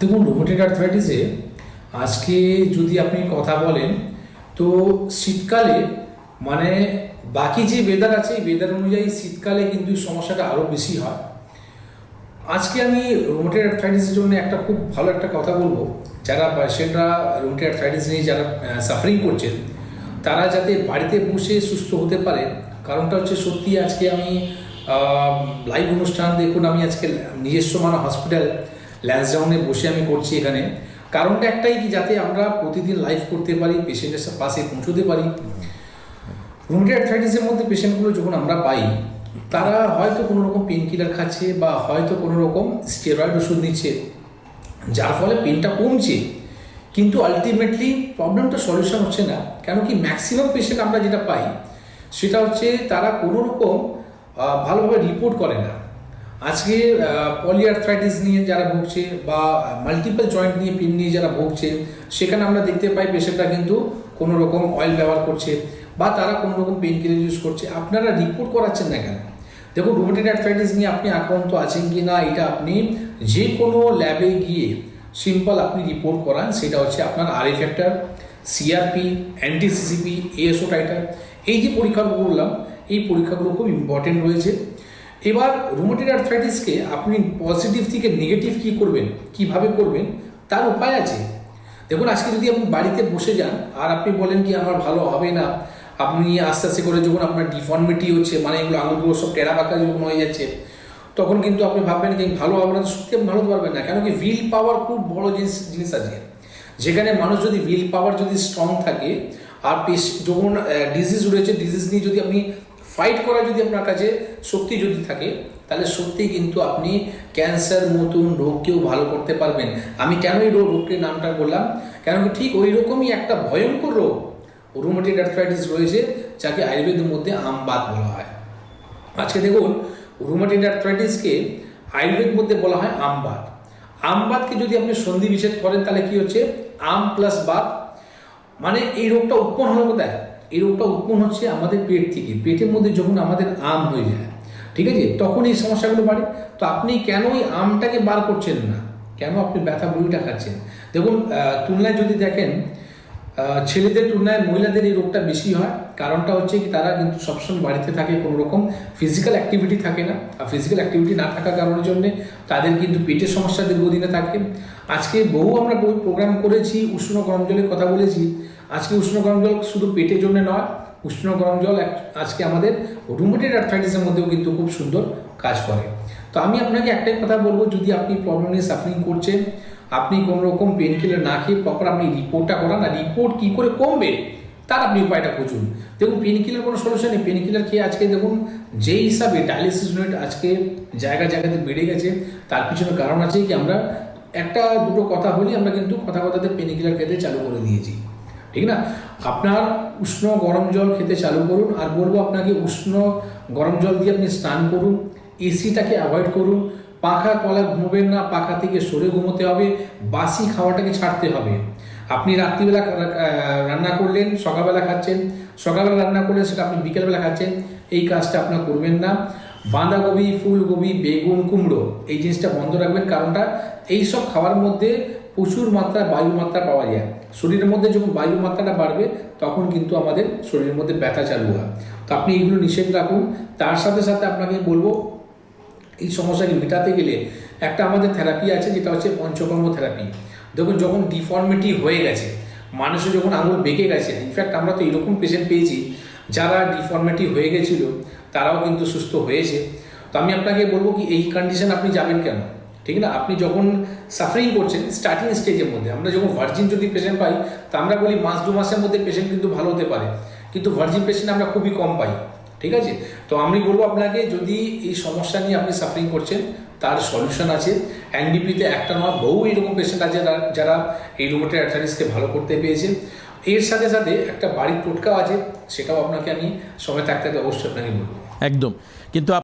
দেখুন রোবোটিক আর্থ্রাইটিসে আজকে যদি আপনি কথা বলেন, তো শীতকালে মানে বাকি যে ওয়েদার আছে, এই ওয়েদার অনুযায়ী শীতকালে কিন্তু সমস্যাটা আরও বেশি হয়। আজকে আমি রোবোটিক আর্থ্রাইটিসের জন্য একটা খুব ভালো একটা কথা বলব। যারা পেশেন্টরা রোবোটিক আর্থ্রাইটিস নিয়ে যারা সাফারিং করছেন, তারা যাতে বাড়িতে বসে সুস্থ হতে পারে, কারণটা হচ্ছে সত্যি আজকে আমি লাইভ অনুষ্ঠান, দেখুন, আমি আজকে নিজস্ব মানে হসপিটাল ল্যান্সডাউনে বসে আমি করছি এখানে। কারণটা একটাই কি, যাতে আমরা প্রতিদিন লাইভ করতে পারি পেশেন্টের পাশে পৌঁছতে পারি। রুমেটিক আর্থ্রাইটিসের মধ্যে পেশেন্টগুলো যখন আমরা পাই, তারা হয়তো কোনো রকম পেন কিলার খাচ্ছে বা হয়তো কোনো রকম স্টেরয়েড ওষুধ নিচ্ছে, যার ফলে পেনটা কমছে। কিন্তু আলটিমেটলি প্রবলেমটা সলিউশন হচ্ছে না। কেন কি ম্যাক্সিমাম পেশেন্ট আমরা যেটা পাই, সেটা হচ্ছে তারা কোনো রকম ভালোভাবে রিপোর্ট করে না। আজকে পলিআর্থ্রাইটিস নিয়ে যারা ভুগছে বা মাল্টিপল জয়েন্ট নিয়ে পেন নিয়ে যারা ভুগছে, সেখানে আমরা দেখতে পাই পেশেন্টরা কিন্তু কোনো রকম অয়েল ব্যবহার করছে বা তারা কোনো রকম পেন কিলার ইউজ করছে। আপনারা রিপোর্ট করাচ্ছেন না কেন? দেখুন রুমেটিক আর্থ্রাইটিস নিয়ে আপনি আক্রান্ত আছেন কি না এটা আপনি যে কোনো ল্যাবে গিয়ে সিম্পল আপনি রিপোর্ট করান, সেটা হচ্ছে আপনার আর factor CRP anti CCP ASO titre এই যে পরীক্ষাগুলো বললাম, এই পরীক্ষাগুলো খুব ইম্পর্টেন্ট রয়েছে। এবার রুমেটিক আর্থ্রাইটিসকে আপনি পজিটিভ থেকে নেগেটিভ কি করবেন, কীভাবে করবেন, তার উপায় আছে। দেখুন, আজকে যদি আপনি বাড়িতে বসে যান, আর আপনি বলেন কি, আমার ভালো হবে না। আপনি আস্তে আস্তে করে যখন আপনার ডিফর্মিটি হচ্ছে মানে এগুলো আঙুলগুলো সব টেরা পাকা যখন হয়ে যাচ্ছে, তখন কিন্তু আপনি ভাববেন কি ভালো হবে না। সত্যি আপনি ভালো পারবেন না কেন কি উইল পাওয়ার খুব বড় জিনিস জিনিস আছে। যেখানে মানুষ যদি উইল পাওয়ার যদি স্ট্রং থাকে, আর পেশ যখন ডিজিজ রয়েছে ডিজিজ নিয়ে যদি আপনি ফাইট করা যদি আপনার কাছে শক্তি যদি থাকে, তাহলে সত্যি কিন্তু আপনি ক্যান্সার মতন রোগকেও ভালো করতে পারবেন। আমি কেন এই রোগ রোগটির নামটা বললাম? কেন ঠিক ওই রকমই একটা ভয়ঙ্কর রোগ রুমেটিক আর্থ্রাইটিস রয়েছে, যাকে আয়ুর্বেদের মধ্যে আমবাত বলা হয়। আজকে দেখুন রুমেটিক আর্থ্রাইটিসকে আয়ুর্বেদ মধ্যে বলা হয় আমবাত আমবাতকে যদি আপনি সন্ধি বিচ্ছেদ করেন, তাহলে কি হচ্ছে? আম প্লাস বাত মানে এই রোগটা উৎপন্ন হলো কোথায়? এই রোগটা উৎপন্ন হচ্ছে আমাদের পেট থেকে। পেটের মধ্যে যখন আমাদের আম হয়ে যায়, ঠিক আছে? তখন এই সমস্যাগুলো বাড়ে। তো আপনি কেন ওই আমটাকে বার করছেন না? কেন আপনি ব্যথা বুড়িটা খাচ্ছেন? দেখুন তুলনায় যদি দেখেন ছেলেদের তুলনায় মহিলাদের এই রোগটা বেশি হয়। কারণটা হচ্ছে কি, তারা কিন্তু সবসময় বাড়িতে থাকে, কোনো রকম ফিজিক্যাল অ্যাক্টিভিটি থাকে না। আর ফিজিক্যাল অ্যাক্টিভিটি না থাকার কারণের জন্য তাদের কিন্তু পেটের সমস্যা দীর্ঘদিনে থাকে। আজকে বহু আমরা বহু প্রোগ্রাম করেছি, উষ্ণ গরম জলের কথা বলেছি। আজকে উষ্ণ গরম জল শুধু পেটের জন্য নয়, উষ্ণ গরম জল আজকে আমাদের রুমেটেড আর্থ্রাইটিসের মধ্যেও কিন্তু খুব সুন্দর কাজ করে। তো আমি আপনাকে একটাই কথা বলব, যদি আপনি প্রবলেম নিয়ে সাফারিং করছেন আপনি কোনো রকম পেন কিলার না খেয়ে প্রপার আপনি রিপোর্টটা করান, আর রিপোর্ট কী করে কমবে, তার আপনি উপায়টা খুঁজুন। দেখুন পেন কিলার কোনো সলিউশন নেই। পেন কিলার খেয়ে আজকে দেখুন যে হিসাবে ডায়ালিসিস ইউনিট আজকে জায়গা জায়গাতে বেড়ে গেছে, তার পিছনে কারণ আছে কি, আমরা একটা দুটো কথা বলি আমরা কিন্তু কথা কথাতে পেন কিলার খেতে চালু করে দিয়েছি। ঠিক না? আপনার উষ্ণ গরম জল খেতে চালু করুন, আর বলব আপনাকে উষ্ণ গরম জল দিয়ে আপনি স্নান করুন এসিটাকে অ্যাভয়েড করুন পাখা কলা ঘুমোবেন না, পাখা থেকে সরে ঘুমোতে হবে, বাসি খাওয়াটাকে ছাড়তে হবে। আপনি রাত্রিবেলা রান্না করলেন, সকালবেলা খাচ্ছেন, সকালবেলা রান্না করলেন, সেটা আপনি বিকেলবেলা খাচ্ছেন, এই কাজটা আপনার করবেন না। বাঁধাকপি, ফুলকপি, বেগুন, কুমড়ো, এই জিনিসটা বন্ধ রাখবেন, কারণটা এই সব খাওয়ার মধ্যে প্রচুর মাত্রা বায়ু মাত্রা পাওয়া যায়। শরীরের মধ্যে যখন বায়ু মাত্রাটা বাড়বে, তখন কিন্তু আমাদের শরীরের মধ্যে ব্যথা চালু হয়। তো আপনি এগুলো নিষেধ রাখুন। তার সাথে সাথে আপনাকে বলব এই সমস্যাকে মেটাতে গেলে একটা আমাদের থেরাপি আছে যেটা হচ্ছে পঞ্চকর্ম থেরাপি দেখুন, যখন ডিফর্মিটি হয়ে গেছে, মানুষের যখন আঙুল বেঁকে গেছে ইনফ্যাক্ট আমরা তো এরকম পেশেন্ট পেয়েছি, যারা ডিফর্মিটি হয়ে গেছিল, তারাও কিন্তু সুস্থ হয়েছে। তো আমি আপনাকে বলব কি, এই কন্ডিশন আপনি যাবেন কেন? ঠিক না? আপনি যখন সাফারিং করছেন স্টার্টিং স্টেজের মধ্যে, আমরা যখন ভার্জিন যদি পেশেন্ট পাই, তা আমরা বলি মাস দু মাসের মধ্যে পেশেন্ট কিন্তু ভালো হতে পারে। কিন্তু ভার্জিন পেশেন্ট আমরা খুবই কম পাই। ঠিক আছে? তো আমি বলব আপনাকে, যদি এই সমস্যা নিয়ে আপনি সাফারিং করছেন, তার সলিউশন আছে। এনডিপিতে একটা নয়, বহু এরকম পেশেন্ট আছে যারা- এই রোমোটের অ্যাথারিসকে ভালো করতে পেয়েছেন এর সাথে সাথে একটা বাড়ির টোটকাও আছে, সেটাও আপনাকে আমি সময় থাকতে অবশ্যই আপনাকে বলব। একদম। কিন্তু